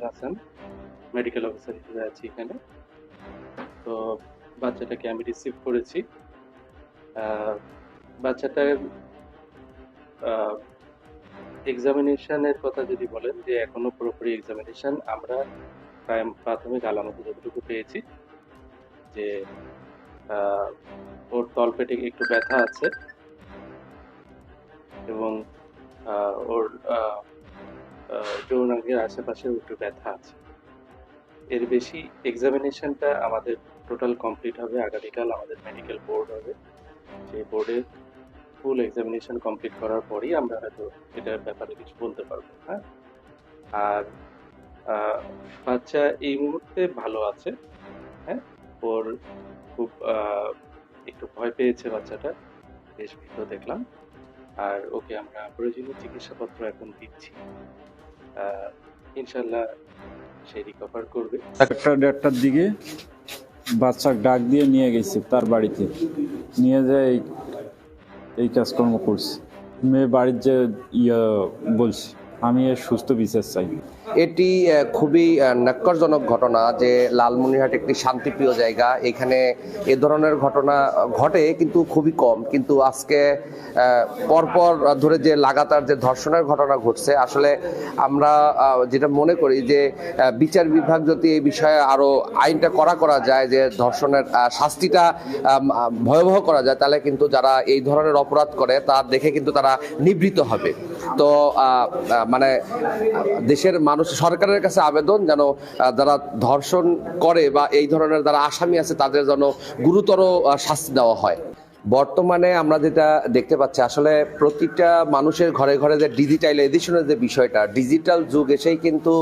Mahmudul Hasan medical officer হিসেবে আছি এখানে। তো বাচ্চাটাকে আমি রিসিভ করেছি। বাচ্চাটার এক্সামিনেশনের কথা যদি বলেন যে এখনও পুরোপুরি এক্সামিনেশন আমরা প্রায় প্রাথমিক আলামত যতটুকু পেয়েছি যে ওর তলপেটে একটু ব্যথা আছে এবং ওর যৌনাঙ্গের আশেপাশে একটু ব্যথা আছে। এর বেশি এক্সামিনেশনটা আমাদের টোটাল কমপ্লিট হবে, আগামীকাল আমাদের মেডিকেল বোর্ড হবে। সেই বোর্ডে ফুল এক্সামিনেশন কমপ্লিট করার পরই আমরা হয়তো এটার ব্যাপারে কিছু বলতে পারব হ্যাঁ? আর বাচ্চা এই মুহূর্তে ভালো আছে হ্যাঁ? ওর খুব একটু ভয় পেয়েছে বাচ্চাটা, বেশ ভীত দেখলাম। আর ওকে আমরা প্রয়োজনীয় চিকিৎসাপত্র এখন দিচ্ছি। ইনশাল্লাহ সে রিকভার করবে। একটা দেড়টার দিকে বাচ্চা ডাক দিয়ে নিয়ে গেছে তার বাড়িতে। নিয়ে যায় এই- কাজকর্ম করছে। মেয়ে বাড়ির যে ইয়া বলছে। আমি এর সুস্থ বিচার চাই। এটি খুবই আহ, ন্যাক্কারজনক ঘটনা যে লালমনিরহাট একটি শান্তিপ্রিয় জায়গা। এখানে এ ধরনের ঘটনা ঘটে কিন্তু খুবই কম। কিন্তু আজকে পরপর ধরে যে লাগাতার যে ধর্ষণের ঘটনা ঘটছে আসলে আমরা যেটা মনে করি যে বিচার বিভাগ যদি এই বিষয়ে আরও আইনটা করা করা যায় যে ধর্ষণের শাস্তিটা ভয়াবহ করা যায় তাহলে কিন্তু যারা এই ধরনের অপরাধ করে তা দেখে কিন্তু তারা নিবৃত হবে। তো মানে দেশের মানুষ, সরকারের কাছে আবেদন যেন যারা ধর্ষণ করে বা এই ধরনের যারা আসামি আছে তাদের যেন গুরুতর শাস্তি দেওয়া হয়। বর্তমানে আমরা যেটা দেখতে পাচ্ছি, আসলে প্রতিটা মানুষের ঘরে ঘরে যে ডিজিটাল এডিশনের যে বিষয়টা ডিজিটাল যুগ এসেই কিন্তু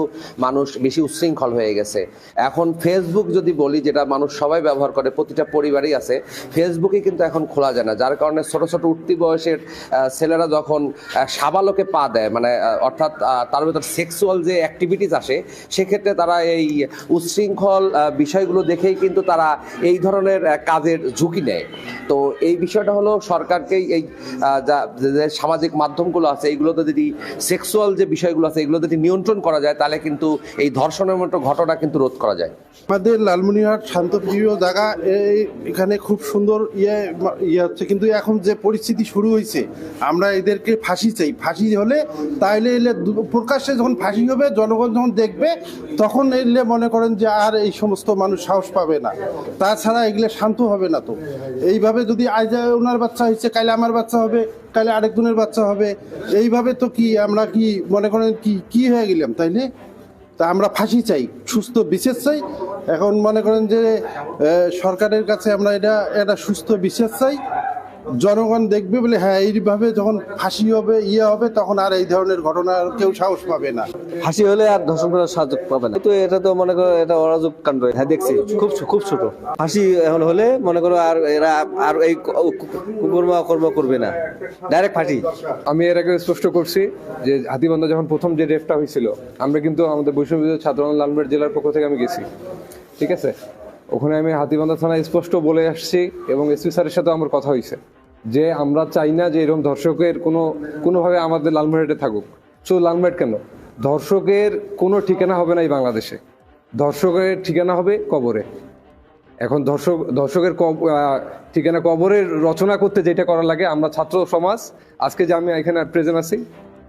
মানুষ বেশি উচ্ছৃঙ্খল হয়ে গেছে। এখন ফেসবুক যদি বলি, যেটা মানুষ সবাই ব্যবহার করে, প্রতিটা পরিবারই আছে ফেসবুকে কিন্তু এখন খোলা যায় না। যার কারণে ছোট ছোট উঠতি বয়সের ছেলেরা যখন সাবালোকে পা দেয় মানে অর্থাৎ তার ভেতর সেক্সুয়াল যে অ্যাক্টিভিটিস আসে, সেক্ষেত্রে তারা এই উচ্ছৃঙ্খল বিষয়গুলো দেখেই কিন্তু তারা এই ধরনের কাজের ঝুঁকি নেয়। তো এই বিষয়টা হলো সরকারকেই এই সামাজিক মাধ্যমগুলো আছে, এইগুলোতে যদি সেক্সুয়াল যে বিষয়গুলো আছে এগুলো যদি নিয়ন্ত্রণ করা যায়, তাহলে কিন্তু এই ধর্ষণের মতো ঘটনা কিন্তু রোধ করা যায়। আমাদের লালমনিরহাট শান্তপ্রিয় জায়গা এখানে খুব সুন্দর ইয়ে ইয়ে হচ্ছে, কিন্তু এখন যে পরিস্থিতি শুরু হয়েছে, আমরা এদেরকে ফাঁসি চাই। ফাঁসি হলে তাইলে এলে প্রকাশ্যে যখন ফাঁসি হবে, জনগণ যখন দেখবে, তখন এলে মনে করেন যে আর এই সমস্ত মানুষ সাহস পাবে না। তাছাড়া এগুলো শান্ত হবে না তো। এইভাবে যদি আজ ওনার বাচ্চা হয়েছে কালে আমার বাচ্চা হবে কালে আরেকজনের বাচ্চা হবে। এইভাবে তো কি আমরা কি মনে করেন কি কি হয়ে গেলাম তাইলে তা আমরা ফাঁসি চাই, সুস্থ বিশেষ চাই। এখন মনে করেন যে সরকারের কাছে আমরা এটা এটা সুস্থ বিশেষ চাই। জনগণ দেখবে বলে হ্যাঁ এইভাবে যখন ফাঁসি হবে ইয়ে হবে তখন আর এই ধরনের ঘটনা কেউ সাহস পাবে না। ফাঁসি হলে আর ধর্ষণ করার সাহায্য পাবে না। তো এটা তো মনে করো এটা অরাজক কাণ্ড। হ্যাঁ দেখছি। খুব খুব ছোট। ফাঁসি এখন হলে মনে করো আর এরা আর এই কুকর্ম কর্ম করবে না। ডাইরেক্ট ফাঁসি। আমি এর আগে স্পষ্ট করছি যে হাতিবান্ধা যখন প্রথম যে রেফটা হয়েছিল আমরা কিন্তু আমাদের বৈষ্ণব ছাত্র লালমেট জেলার পক্ষ থেকে আমি গেছি। ঠিক আছে? ওখানে আমি হাতিবান্ধা থানায় স্পষ্ট বলে আসছি এবং এসপি স্যারের সাথে আমার কথা হয়েছে। যে আমরা চাই না যে এরকম ধর্ষকের কোনো, কোনোভাবে আমাদের লালমেটে থাকুক। শুধু লালমেট কেন? ধর্ষকের কোনো ঠিকানা হবে না এই বাংলাদেশে। ধর্ষকের ঠিকানা হবে কবরে। এখন ধর্ষক, ধর্ষকের ঠিকানা কবরের রচনা করতে যেটা করা লাগে, আমরা ছাত্র সমাজ, আজকে যে আমি এখানে প্রেজেন্ট আছি,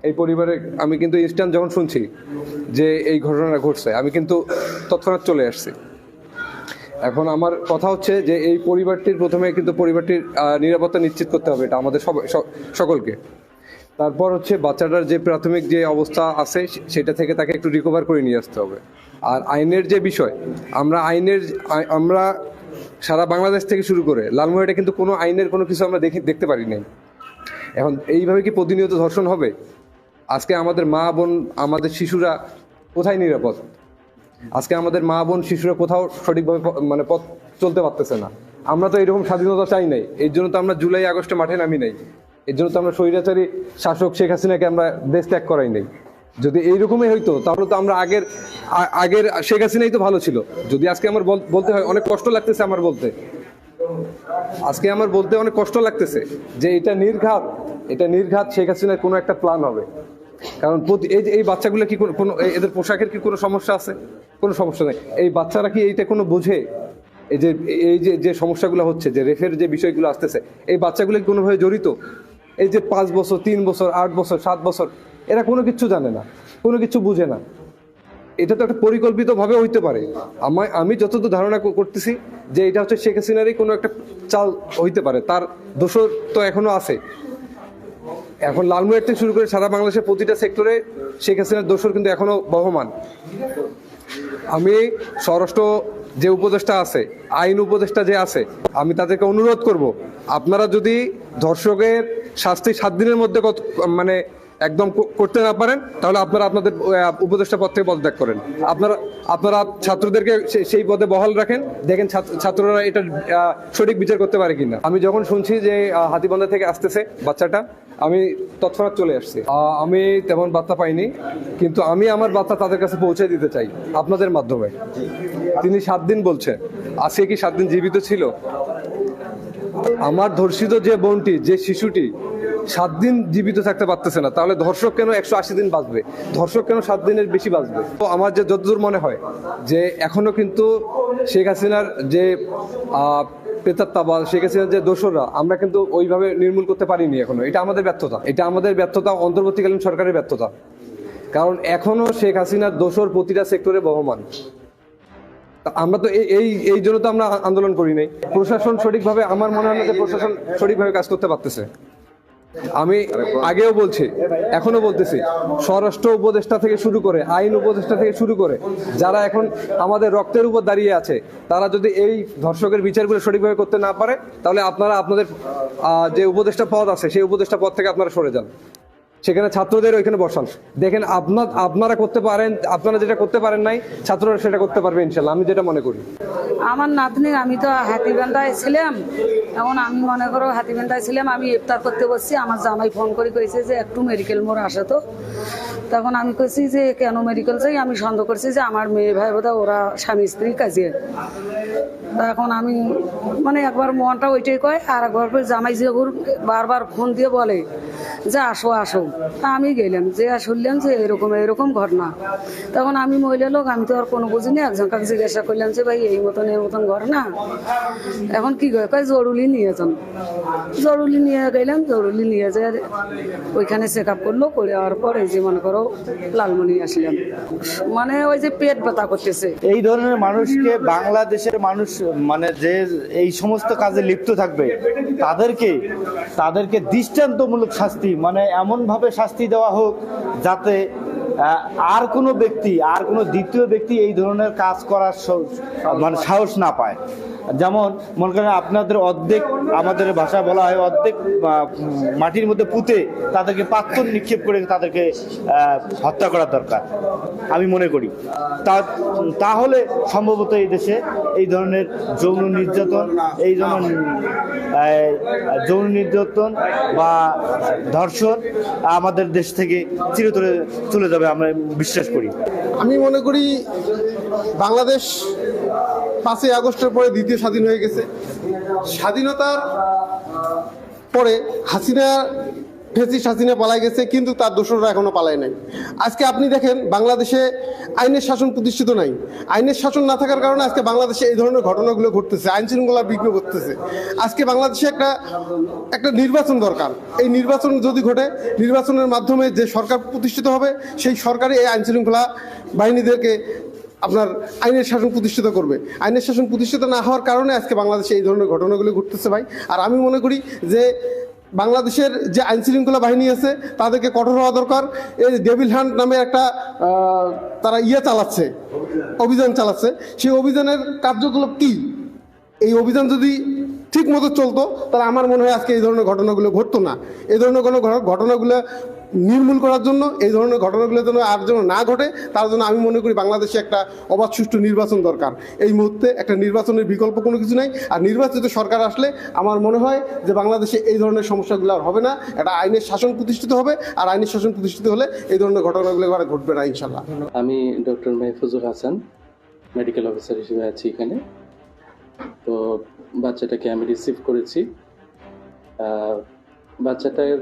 এই পরিবারে আমি কিন্তু ইনস্ট্যান্ট যখন শুনছি যে এই ঘটনাটা ঘটছে, আমি কিন্তু তৎক্ষণাৎ চলে আসছি। এখন আমার কথা হচ্ছে যে এই পরিবারটির প্রথমে কিন্তু পরিবারটির নিরাপত্তা নিশ্চিত করতে হবে এটা আমাদের সকলকে। তারপর হচ্ছে বাচ্চাটার যে প্রাথমিক যে অবস্থা আছে সেটা থেকে তাকে একটু রিকভার করে নিয়ে আসতে হবে। আর আইনের যে বিষয়, আমরা আইনের আমরা সারা বাংলাদেশ থেকে শুরু করে লালমোহরে কিন্তু কোনো আইনের কোনো কিছু আমরা দেখি, দেখতে পারি নাই। এখন এইভাবে কি প্রতিনিয়ত ধর্ষণ হবে? আজকে আমাদের মা বোন, আমাদের শিশুরা কোথায় নিরাপদ? আজকে আমাদের মা বোন, শিশুরা কোথাও সঠিকভাবে মানে পথ চলতে পারতেছে না। আমরা তো এরকম স্বাধীনতা চাই নাই। এর জন্য তো আমরা জুলাই, আগস্টে মাঠে নামি নাই। এর জন্য তো আমরা স্বৈরাচারী শাসক শেখ হাসিনাকে আমরা দেশ ত্যাগ করাই নাই। যদি এইরকমই হইতো, তাহলে তো আমরা আগের আগের শেখ হাসিনাই তো ভালো ছিল। যদি আজকে আমার বল- বলতে হয়, অনেক কষ্ট লাগতেছে আমার বলতে। আজকে আমার বলতে অনেক কষ্ট লাগতেছে যে এটা নির্ঘাত এটা নির্ঘাত শেখ হাসিনার কোনো একটা প্ল্যান হবে। কারণ এই এই বাচ্চাগুলো কি কোনো- এদের পোশাকের কি কোনো সমস্যা আছে? কোনো সমস্যা নেই। এই বাচ্চারা কি এইটা কোনো বোঝে? এই যে এই যে যে সমস্যাগুলো হচ্ছে, যে রেফের যে বিষয়গুলো আসতেছে, এই বাচ্চাগুলো কি কোনোভাবে জড়িত? এই যে পাঁচ বছর, তিন বছর, আট বছর, সাত বছর, এরা কোনো কিছু জানে না, কোনো কিছু বুঝে না। এটা তো একটা পরিকল্পিতভাবে হইতে পারে। আমায় আমি যতদূর ধারণা করতেছি যে এটা হচ্ছে শেখ হাসিনারই কোনো একটা চাল হইতে পারে। তার দোষর তো এখনও আছে। এখন লালমনিরহাট থেকে শুরু করে সারা বাংলাদেশের প্রতিটা সেক্টরে শেখ হাসিনার দোষর কিন্তু এখনও বহমান। আমি স্বরাষ্ট্র যে উপদেষ্টা আছে, আইন উপদেষ্টা যে আছে, আমি তাদেরকে অনুরোধ করব, আপনারা যদি ধর্ষকের শাস্তি সাত দিনের মধ্যে কত মানে একদম করতে না পারেন, তাহলে আপনারা আপনাদের উপদেষ্টা পদ থেকে পদত্যাগ করেন। আপনারা আপনারা ছাত্রদেরকে সেই পদে বহাল রাখেন, দেখেন ছাত্ররা এটা সঠিক বিচার করতে পারে কিনা। আমি যখন শুনছি যে হাতিবান্ধা থেকে আসতেছে বাচ্চাটা, আমি তৎক্ষণাৎ চলে আসছি। আমি তেমন বার্তা পাইনি, কিন্তু আমি আমার বার্তা তাদের কাছে পৌঁছে দিতে চাই, আপনাদের মাধ্যমে। তিনি সাত দিন বলছে, আজকে কি সাত দিন জীবিত ছিল? আমার ধর্ষিত যে বোনটি, যে শিশুটি সাত দিন জীবিত থাকতে পারতেছে না, তাহলে ধর্ষক কেন একশো আশি দিন বাঁচবে? ধর্ষক কেন সাত দিনের বেশি বাঁচবে? তো আমার যে যতদূর মনে হয়, যে এখনও কিন্তু শেখ হাসিনার যে প্রেতাত্মা বা শেখ হাসিনার যে দোসররা, আমরা কিন্তু ওইভাবে নির্মূল করতে পারিনি এখনও। এটা আমাদের ব্যর্থতা। এটা আমাদের ব্যর্থতা, অন্তর্বর্তীকালীন সরকারের ব্যর্থতা। কারণ এখনও শেখ হাসিনার দোসর প্রতিটা সেক্টরে বহমান। আমরা তো এই এই জন্য তো আমরা আন্দোলন করি নাই। প্রশাসন সঠিকভাবে, আমার মনে হয় না যে প্রশাসন সঠিকভাবে কাজ করতে পারতেছে। আমি আগেও বলছি এখনও বলতেছি, স্বরাষ্ট্র উপদেষ্টা থেকে শুরু করে, আইন উপদেষ্টা থেকে শুরু করে, যারা এখন আমাদের রক্তের উপর দাঁড়িয়ে আছে, তারা যদি এই ধর্ষকের বিচারগুলো সঠিকভাবে করতে না পারে, তাহলে আপনারা আপনাদের যে উপদেষ্টা পদ আছে, সেই উপদেষ্টা পদ থেকে আপনারা সরে যান। সেখানে ছাত্রদের ওইখানে বসান। দেখেন আপনার, আপনারা করতে পারেন, আপনারা যেটা করতে পারেন নাই, ছাত্ররা সেটা করতে পারবে ইনশাল্লাহ, আমি যেটা মনে করি। আমার নাতনির, আমি তো হাতিবান্ধায় ছিলাম। এখন আমি মনে করো হাতিবান্ধায় ছিলাম, আমি ইফতার করতে বসছি। আমার জামাই ফোন করে কইছে যে, একটু মেডিকেল মোড় আসে তো। তখন আমি কইছি যে, কেন মেডিকেল যাই আমি সন্দেহ করছি যে, আমার মেয়ে ভাই বোধহয় ওরা স্বামী স্ত্রী কাজে। এখন আমি মানে একবার মনটা ওইটাই কয়, আর একবার জামাই যে বারবার ফোন দিয়ে বলে যে, আসো আসো। তা আমি গেলাম যে শুনলাম যে এরকম এরকম ঘটনা। তখন আমি মহিলা লোক, আমি তো আর কোনো বুঝিনি একজন কাকে জিজ্ঞাসা করলাম যে, ভাই, এই মতন এই মতন ঘটনা? এখন কি কয়? জরুরি নিয়ে যান। জরুরি নিয়ে গেলাম, জরুরি নিয়ে যে ওইখানে চেক আপ করল, করে যাওয়ার পর যে, মনে করো, লালমনি আসলাম। মানে ওই যে পেট ব্যথা করতেছে। এই ধরনের মানুষকে বাংলাদেশের মানুষ মানে যে এই সমস্ত কাজে লিপ্ত থাকবে, তাদেরকে তাদেরকে দৃষ্টান্তমূলক শাস্তি মানে এমনভাবে শাস্তি দেওয়া হোক যাতে আর কোনো ব্যক্তি, আর কোনো দ্বিতীয় ব্যক্তি এই ধরনের কাজ করার মানে সাহস না পায়। যেমন, মনে করেন আপনাদের অর্ধেক আমাদের ভাষা বলা হয় অর্ধেক মাটির মধ্যে পুঁতে তাদেরকে পাত্তর নিক্ষেপ করে তাদেরকে হত্যা করা দরকার, আমি মনে করি। তা, তাহলে সম্ভবত এই দেশে এই ধরনের যৌন নির্যাতন, এই ধরনের যৌন নির্যাতন বা ধর্ষণ আমাদের দেশ থেকে চিরতরে চলে যাবে। আমরা বিশ্বাস করি। আমি মনে করি বাংলাদেশ পাঁচই আগস্টের পরে দ্বিতীয় স্বাধীন হয়ে গেছে। স্বাধীনতার পরে হাসিনা ফেসিস হাসিনা পালাই গেছে, কিন্তু তার দোসররা এখনও পালায় নাই। আজকে আপনি দেখেন, বাংলাদেশে আইনের শাসন প্রতিষ্ঠিত নাই। আইনের শাসন না থাকার কারণে আজকে বাংলাদেশে এই ধরনের ঘটনাগুলো ঘটতেছে আইন শৃঙ্খলা বিঘ্ন করতেছে আজকে বাংলাদেশে একটা একটা নির্বাচন দরকার। এই নির্বাচন যদি ঘটে, নির্বাচনের মাধ্যমে যে সরকার প্রতিষ্ঠিত হবে, সেই সরকারই এই আইন শৃঙ্খলা বাহিনীদেরকে আপনার আইনের শাসন প্রতিষ্ঠিত করবে। আইনের শাসন প্রতিষ্ঠিত না হওয়ার কারণে আজকে বাংলাদেশে এই ধরনের ঘটনাগুলো ঘটতেছে ভাই। আর আমি মনে করি যে বাংলাদেশের যে আইন শৃঙ্খলা বাহিনী আছে, তাদেরকে কঠোর হওয়া দরকার। এই ডেভিল হান্ট নামে একটা তারা ইয়ে চালাচ্ছে, অভিযান চালাচ্ছে। সেই অভিযানের কার্যকলাপ কি? এই অভিযান যদি ঠিক মতো চলতো, তাহলে আমার মনে হয় আজকে এই ধরনের ঘটনাগুলো ঘটতো না। এই ধরনের কোনো ঘটনাগুলো নির্মূল করার জন্য, এই ধরনের ঘটনাগুলো যেন আর যেন না ঘটে, তার জন্য আমি মনে করি বাংলাদেশে একটা অবাধ সুষ্ঠু নির্বাচন দরকার। এই মুহূর্তে একটা নির্বাচনের বিকল্প কোনো কিছু নাই। আর নির্বাচিত সরকার আসলে আমার মনে হয় যে বাংলাদেশে এই ধরনের সমস্যাগুলো আর হবে না। একটা আইনের শাসন প্রতিষ্ঠিত হবে, আর আইনের শাসন প্রতিষ্ঠিত হলে এই ধরনের ঘটনাগুলো আর ঘটবে না ইনশাল্লাহ আমি doctor Mehfuzul Hasan medical officer হিসেবে আছি এখানে। তো বাচ্চাটাকে আমি রিসিভ করেছি। বাচ্চাটার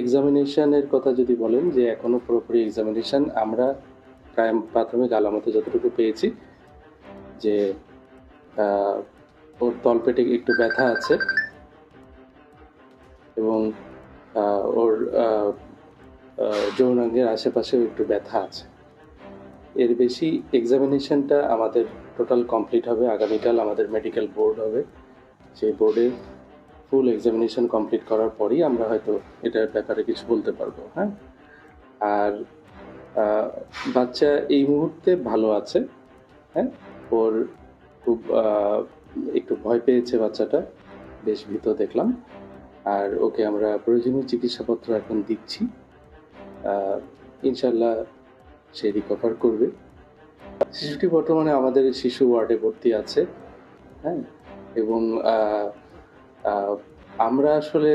এক্সামিনেশনের কথা যদি বলেন যে এখনও পুরোপুরি এক্সামিনেশান আমরা প্রায় প্রাথমিক আলামতে যতটুকু পেয়েছি যে ওর তলপেটে একটু ব্যথা আছে এবং ওর যৌনাঙ্গের আশেপাশেও একটু ব্যথা আছে। এর বেশি এক্সামিনেশনটা আমাদের টোটাল কমপ্লিট হবে, আগামীকাল আমাদের মেডিকেল বোর্ড হবে। সেই বোর্ডের ফুল এক্সামিনেশন কমপ্লিট করার পরই আমরা হয়তো এটার ব্যাপারে কিছু বলতে পারব হ্যাঁ? আর বাচ্চা এই মুহূর্তে ভালো আছে হ্যাঁ? ওর খুব একটু ভয় পেয়েছে বাচ্চাটা, বেশ ভীত দেখলাম। আর ওকে আমরা প্রয়োজনীয় চিকিৎসাপত্র এখন দিচ্ছি ইনশাল্লাহ সে রিকভার করবে। শিশুটি বর্তমানে আমাদের শিশু ওয়ার্ডে ভর্তি আছে হ্যাঁ? এবং আমরা আসলে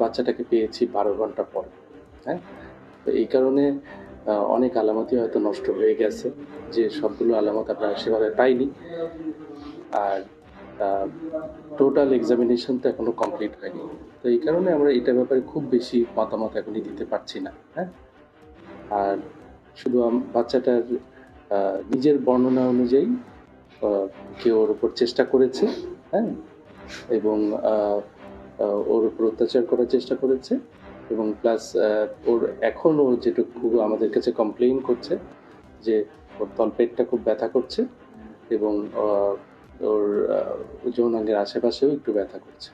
বাচ্চাটাকে পেয়েছি বারো ঘণ্টা পর হ্যাঁ? তো এই কারণে অনেক আলামতই হয়তো নষ্ট হয়ে গেছে, যে সবগুলো আলামত আমরা সেভাবে পাইনি। আর টোটাল এক্সামিনেশন তো এখনও কমপ্লিট হয়নি। তো এই কারণে আমরা এটার ব্যাপারে খুব বেশি মতামত এখনই দিতে পারছি না হ্যাঁ? আর শুধু বাচ্চাটার নিজের বর্ণনা অনুযায়ী কেউ ওর উপর চেষ্টা করেছে হ্যাঁ? এবং ওর উপর অত্যাচার করার চেষ্টা করেছে এবং প্লাস ওর এখনও যেটুকু আমাদের কাছে কমপ্লেন করছে যে ওর তলপেটটা খুব ব্যথা করছে এবং ওর যৌনাঙ্গের আশেপাশেও একটু ব্যথা করছে।